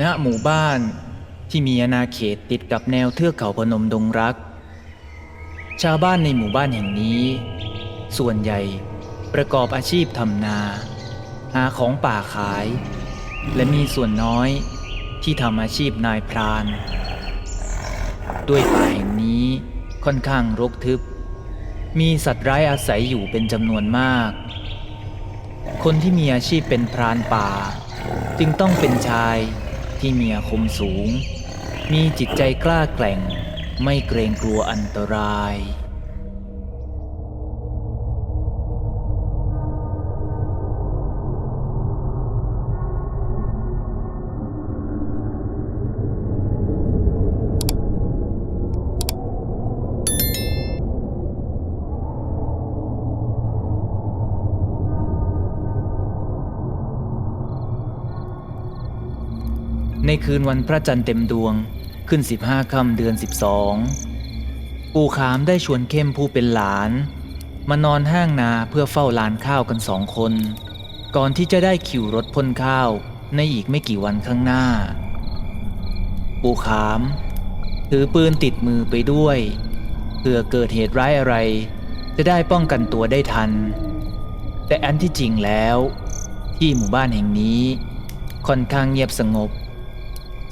ณหมู่บ้านที่มีอาณาเขตติดกับแนวเทือกเขาพนมดงรัก ชาวบ้านในหมู่บ้านแห่งนี้ ส่วนใหญ่ประกอบอาชีพทำนา หาของป่าขาย และมีส่วนน้อยที่ทำอาชีพนายพราน ด้วยป่าแห่งนี้ค่อนข้างรกทึบ มีสัตว์ร้ายอาศัยอยู่เป็นจำนวนมาก คนที่มีอาชีพเป็นพรานป่า จึงต้องเป็นชาย ที่มีอาคมสูง มีจิตใจกล้าแกร่ง ไม่เกรงกลัวอันตราย ในคืนวันพระจันทร์เต็มดวงขึ้น 15ค่ำเดือน 12 ปู่ขามได้ชวนเข้มผู้เป็นหลาน มานอนห้างนาเพื่อเฝ้าลานข้าวกันสองคน ก่อนที่จะได้คิวรถพ่นข้าวในอีกไม่กี่วันข้างหน้า ปู่ขาม ถือปืนติดมือไปด้วยเผื่อเกิดเหตุร้ายอะไร จะได้ป้องกันตัวได้ทัน แต่อันที่จริงแล้ว ที่หมู่บ้านแห่งนี้ค่อนข้างเงียบสงบ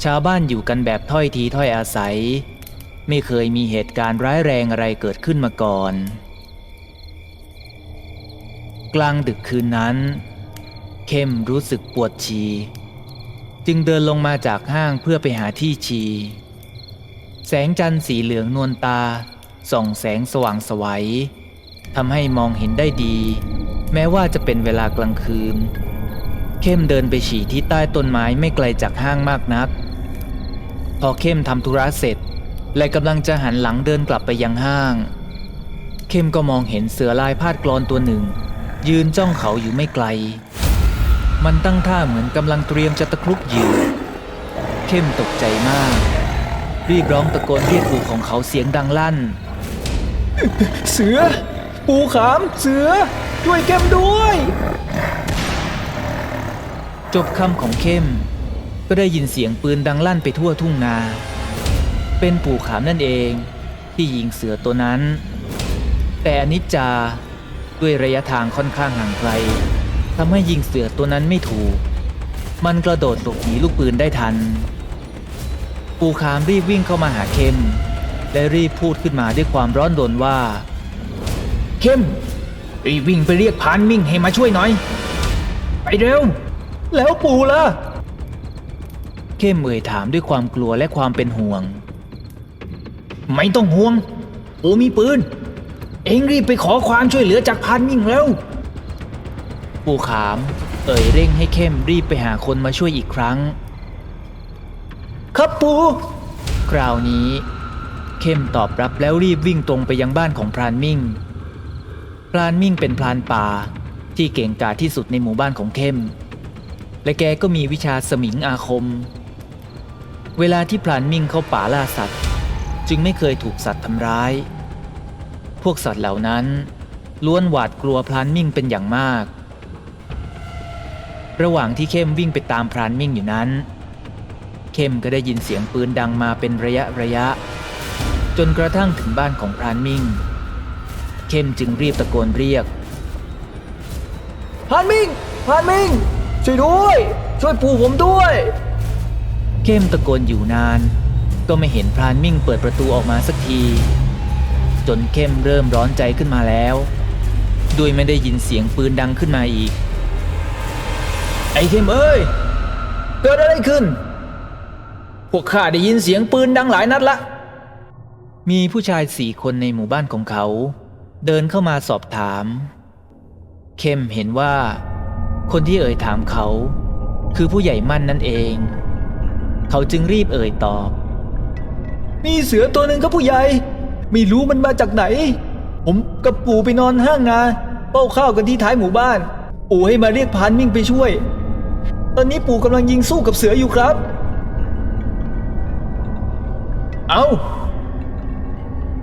ชาวบ้านอยู่กันแบบถ้อยทีถ้อยอาศัย ไม่เคยมีเหตุการณ์ร้ายแรงอะไรเกิดขึ้นมาก่อน กลางดึกคืนนั้น เข้มรู้สึกปวดฉี่จึงเดินลงมาจากห้างเพื่อไปหาที่ฉี่แสงจันทร์สีเหลืองนวลตา ส่องแสงสว่างไสวัยทำให้มองเห็นได้ดี แม้ว่าจะเป็นเวลากลางคืน เข้มเดินไปฉี่ที่ใต้ต้นไม้ไม่ไกลจากห้างมากนัก พอเข้มทำธุระเสร็จ และกำลังจะหันหลังเดินกลับไปยังห้าง เข้มก็มองเห็นเสือลายพาดกรอนตัวหนึ่ง ยืนจ้องเขาอยู่ไม่ไกล มันตั้งท่าเหมือนกำลังเตรียมจะตะครุบเหยื่อเข้มตกใจมาก รีบร้องตะโกนเรียกปู่ของเขาเสียงดังลั่น เสือ ปูขามเสือ ช่วยแก้มด้วย จบคำของเข้ม ก็ได้ยินเสียงปืนดังลั่นไปทั่วทุ่งนา เป็นปู่ขามนั่นเองที่ยิงเสือตัวนั้น แต่อนิจจาด้วยระยะทางค่อนข้างห่างไกลทำให้ยิงเสือตัวนั้นไม่ถูก มันกระโดดหลบหนีลูกปืนได้ทัน ปู่ขามรีบวิ่งเข้ามาหาเข้มและรีบพูดขึ้นมาด้วยความร้อนรนว่า เข้มรีบวิ่งไปเรียกพานมิ่งให้มาช่วยหน่อย ไปเร็ว แล้วปูล่ะ เข้มเอ่ยถามด้วยความกลัวและความเป็นห่วง ไม่ต้องห่วงปูมีปืน เอ็งรีบไปขอความช่วยเหลือจากพานมิ่งแล้วปู่ขาม เอ่ยเร่งให้เข้มรีบไปหาคนมาช่วยอีกครั้ง ครับปู่คราวนี้ เข้มตอบรับแล้วรีบวิ่งตรงไปยังบ้านของพรานมิ่ง พรานมิ่งเป็นพรานป่าที่เก่งกาจที่สุดในหมู่บ้านของเข้ม และแกก็มีวิชาสมิงอาคม เวลาที่พรานมิ่งเข้าป่าล่าสัตว์ จึงไม่เคยถูกสัตว์ทำร้าย พวกสัตว์เหล่านั้น ล้วนหวาดกลัวพรานมิ่งเป็นอย่างมาก ระหว่างที่เข้มวิ่งไปตามพรานมิ่งอยู่นั้น เข้มก็ได้ยินเสียงปืนดังมาเป็นระยะระยะ จนกระทั่งถึงบ้านของพรานมิ่ง เข้มจึงรีบตะโกนเรียกพรานมิ่งพรานมิ่งช่วยด้วย ช่วยปูผมด้วย เข้มตะโกนอยู่นาน ก็ไม่เห็นพรานมิ่งเปิดประตูออกมาสักที จนเข้มเริ่มร้อนใจขึ้นมาแล้ว ด้วยไม่ได้ยินเสียงปืนดังขึ้นมาอีก ไอ้เข้มเอ้ยเกิดอะไรขึ้น พวกข้าได้ยินเสียงปืนดังหลายนัดละ มีผู้ชายสี่คนในหมู่บ้านของเขา เดินเข้ามาสอบถาม เข้มเห็นว่า คนที่เอ่ยถามเขา คือผู้ใหญ่มั่นนั่นเอง เขาจึงรีบเอ่ยตอบมีเสือตัวหนึ่งครับผู้ใหญ่ ไม่รู้มันมาจากไหน ผมกับปู่ไปนอนห้างนาเป้าข้าวกันที่ท้ายหมู่บ้าน ปู่ให้มาเรียกพานมิ่งไปช่วย ตอนนี้ปู่กำลังยิงสู้กับเสืออยู่ครับ เอา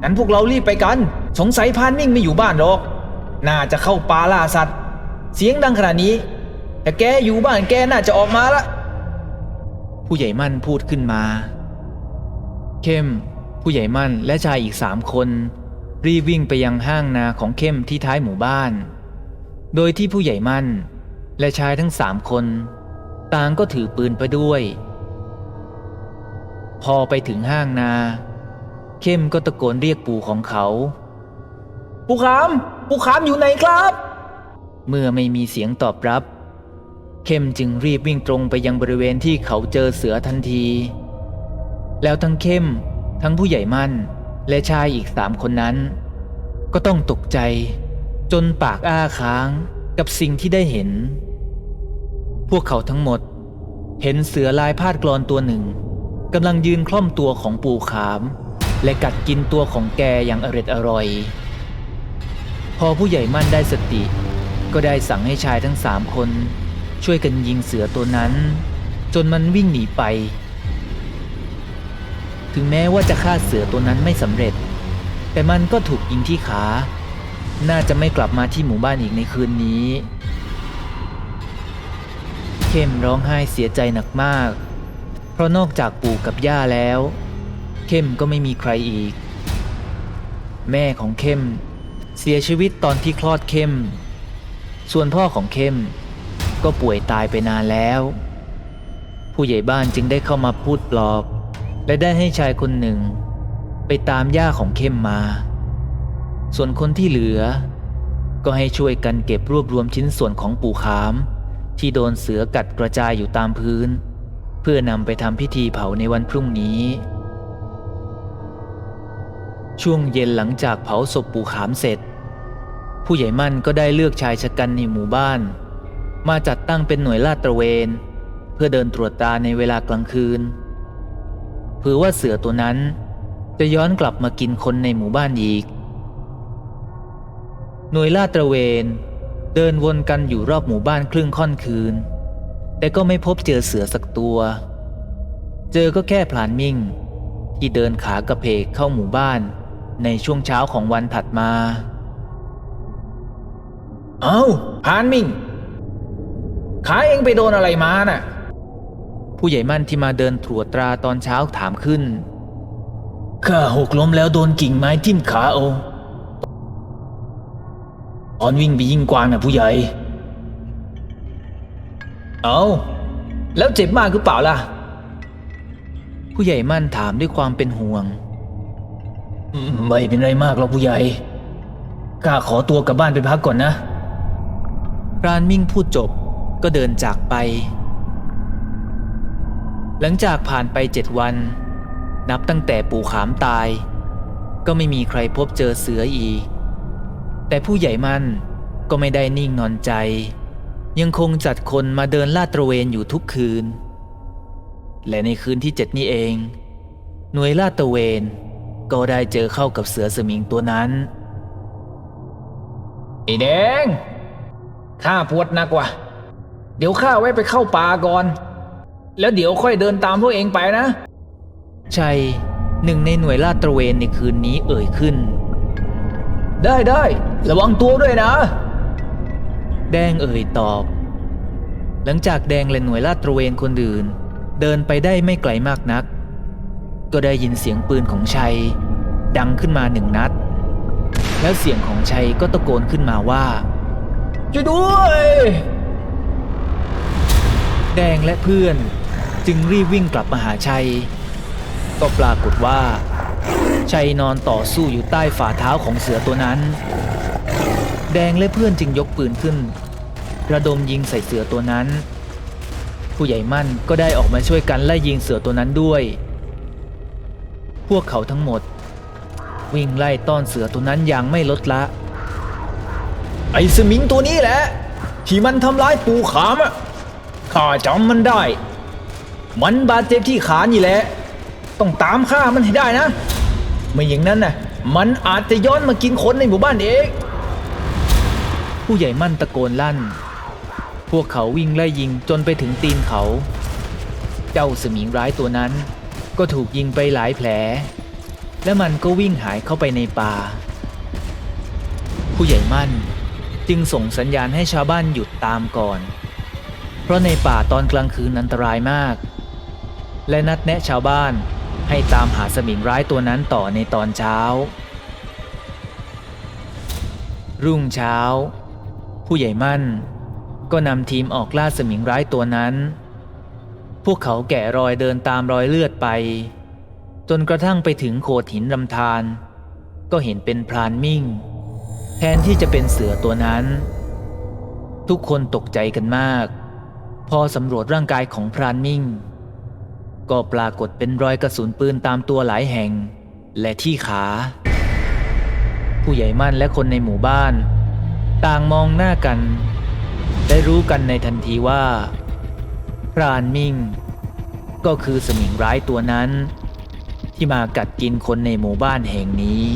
งั้นพวกเรารีบไปกัน สงสัยพานมิ่งไม่อยู่บ้านหรอก น่าจะเข้าป่าล่าสัตว์ เสียงดังขนาดนี้ แต่แกอยู่บ้านแกน่าจะออกมาละ ผู้ใหญ่มั่นพูดขึ้นมา เข้ม ผู้ใหญ่มั่นและชายอีกสามคน รีบวิ่งไปยังห้างนาของเข้มที่ท้ายหมู่บ้าน โดยที่ผู้ใหญ่มั่น และชายทั้งสามคน ต่างก็ถือปืนไปด้วย พอไปถึงห้างนา เข้มก็ตะโกนเรียกปู่ของเขาปู่ขามปู่ขามอยู่ไหนครับ เมื่อไม่มีเสียงตอบรับ เข้มจึงรีบวิ่งตรงไปยังบริเวณที่เขาเจอเสือทันที แล้วทั้งเข้ม ทั้งผู้ใหญ่มั่น และชายอีกสามคนนั้น ก็ต้องตกใจ จนปากอ้าค้างกับสิ่งที่ได้เห็น พวกเขาทั้งหมด เห็นเสือลายพาดกรอนตัวหนึ่งกำลังยืนคล่อมตัวของปู่ขาม และกัดกินตัวของแกอย่างอร็ดอร่อย พอผู้ใหญ่มั่นได้สติ ก็ได้สั่งให้ชายทั้งสามคน ช่วยกันยิงเสือตัวนั้น จนมันวิ่งหนีไป ถึงแม้ว่าจะฆ่าเสือตัวนั้นไม่สำเร็จ แต่มันก็ถูกยิงที่ขา น่าจะไม่กลับมาที่หมู่บ้านอีกในคืนนี้ เข้มร้องไห้เสียใจหนักมาก เพราะนอกจากปู่กับย่าแล้ว เข้มก็ไม่มีใครอีก แม่ของเข้มเสียชีวิตตอนที่คลอดเข้ม ส่วนพ่อของเข้ม ก็ป่วยตายไปนานแล้ว ผู้ใหญ่บ้านจึงได้เข้ามาพูดปลอบ และได้ให้ชายคนหนึ่ง ไปตามย่าของเข้มมา ส่วนคนที่เหลือ ก็ให้ช่วยกันเก็บรวบรวมชิ้นส่วนของปู่ขาม ที่โดนเสือกัดกระจายอยู่ตามพื้น เพื่อนำไปทำพิธีเผาในวันพรุ่งนี้ ช่วงเย็นหลังจากเผาศพปู่ขามเสร็จผู้ใหญ่มั่นก็ได้เลือกชายชะกันในหมู่บ้าน มาจัดตั้งเป็นหน่วยลาดตระเวน เพื่อเดินตรวจตาในเวลากลางคืนเผื่อว่าเสือตัวนั้นจะย้อนกลับมากินคนในหมู่บ้านอีก หน่วยลาดตระเวนเดินวนกันอยู่รอบหมู่บ้านครึ่งค่อนคืน แต่ก็ไม่พบเจอเสือสักตัว เจอก็แค่พลานมิ่ง ที่เดินขากระเพกเข้าหมู่บ้านในช่วงเช้าของวันถัดมา เอา้าพานมิ่ง ขาเองไปโดนอะไรมาน่ะ ผู้ใหญ่มั่นที่มาเดินตรวจตราตอนเช้าถามขึ้น ข้าหกล้มแล้วโดนกิ่งไม้ทิ่มขาเอาตอนวิ่งไปยิงกวางน่ะผู้ใหญ่ เอาแล้วเจ็บมากหรือเปล่าล่ะ ผู้ใหญ่มั่นถามด้วยความเป็นห่วงอืมไม่เป็นไรมากหรอกผู้ใหญ่ ข้าขอตัวกลับบ้านไปพักก่อนนะ พรานมิ่งพูดจบ ก็เดินจากไป หลังจากผ่านไปเจ็ดวัน นับตั้งแต่ปู่ขามตาย ก็ไม่มีใครพบเจอเสืออีก แต่ผู้ใหญ่มั่นก็ไม่ได้นิ่งนอนใจ ยังคงจัดคนมาเดินลาดตระเวนอยู่ทุกคืน และในคืนที่เจ็ดนี้เอง หน่วยลาดตระเวนก็ได้เจอเข้ากับเสือสมิงตัวนั้นไอ้แดงข้าปวดหนักว่ะ เดี๋ยวข้าไว้ไปเข้าป่าก่อน แล้วเดี๋ยวค่อยเดินตามพวกเองไปนะ ชัยหนึ่งในหน่วยลาดตระเวนในคืนนี้เอ่ยขึ้น ได้ได้ระวังตัวด้วยนะ แดงเอ่ยตอบ หลังจากแดงและหน่วยลาดตระเวนคนอื่น เดินไปได้ไม่ไกลมากนัก ก็ได้ยินเสียงปืนของชัย ดังขึ้นมาหนึ่งนัด แล้วเสียงของชัยก็ตะโกนขึ้นมาว่าช่วยด้วย แดงและเพื่อนจึงรีบวิ่งกลับมาหาชัย ก็ปรากฏว่า ชัยนอนต่อสู้อยู่ใต้ฝ่าเท้าของเสือตัวนั้น แดงและเพื่อนจึงยกปืนขึ้น ระดมยิงใส่เสือตัวนั้น ผู้ใหญ่มั่นก็ได้ออกมาช่วยกันไล่ยิงเสือตัวนั้นด้วย พวกเขาทั้งหมด วิ่งไล่ต้อนเสือตัวนั้นอย่างไม่ลดละ ไอ้สมิงตัวนี้แหละที่มันทำร้ายปูขามอะ ข้าจำมันได้ มันบาดเจ็บที่ขานี่แหละ ต้องตามฆ่ามันให้ได้นะ ไม่อย่างนั้นน่ะ มันอาจจะย้อนมากินคนในหมู่บ้านเอง ผู้ใหญ่มั่นตะโกนลั่น พวกเขาวิ่งไล่ยิงจนไปถึงตีนเขา เจ้าสมิงร้ายตัวนั้น ก็ถูกยิงไปหลายแผล และมันก็วิ่งหายเข้าไปในป่า ผู้ใหญ่มั่นจึงส่งสัญญาณให้ชาวบ้านหยุดตามก่อน เพราะในป่าตอนกลางคืนอันตรายมาก และนัดแนะชาวบ้านให้ตามหาสมิงร้ายตัวนั้นต่อในตอนเช้า รุ่งเช้า ผู้ใหญ่มั่น ก็นำทีมออกล่าสมิงร้ายตัวนั้น พวกเขาแกะรอยเดินตามรอยเลือดไป จนกระทั่งไปถึงโขดหินลำธารก็เห็นเป็นพรานมิ่ง แทนที่จะเป็นเสือตัวนั้น ทุกคนตกใจกันมาก พอสำรวจร่างกายของพรานมิ่ง ก็ปรากฏเป็นรอยกระสุนปืนตามตัวหลายแห่ง และที่ขา ผู้ใหญ่มั่นและคนในหมู่บ้าน ต่างมองหน้ากัน ได้รู้กันในทันทีว่า พรานมิ่ง ก็คือสมิงร้ายตัวนั้น ที่มากัดกินคนในหมู่บ้านแห่งนี้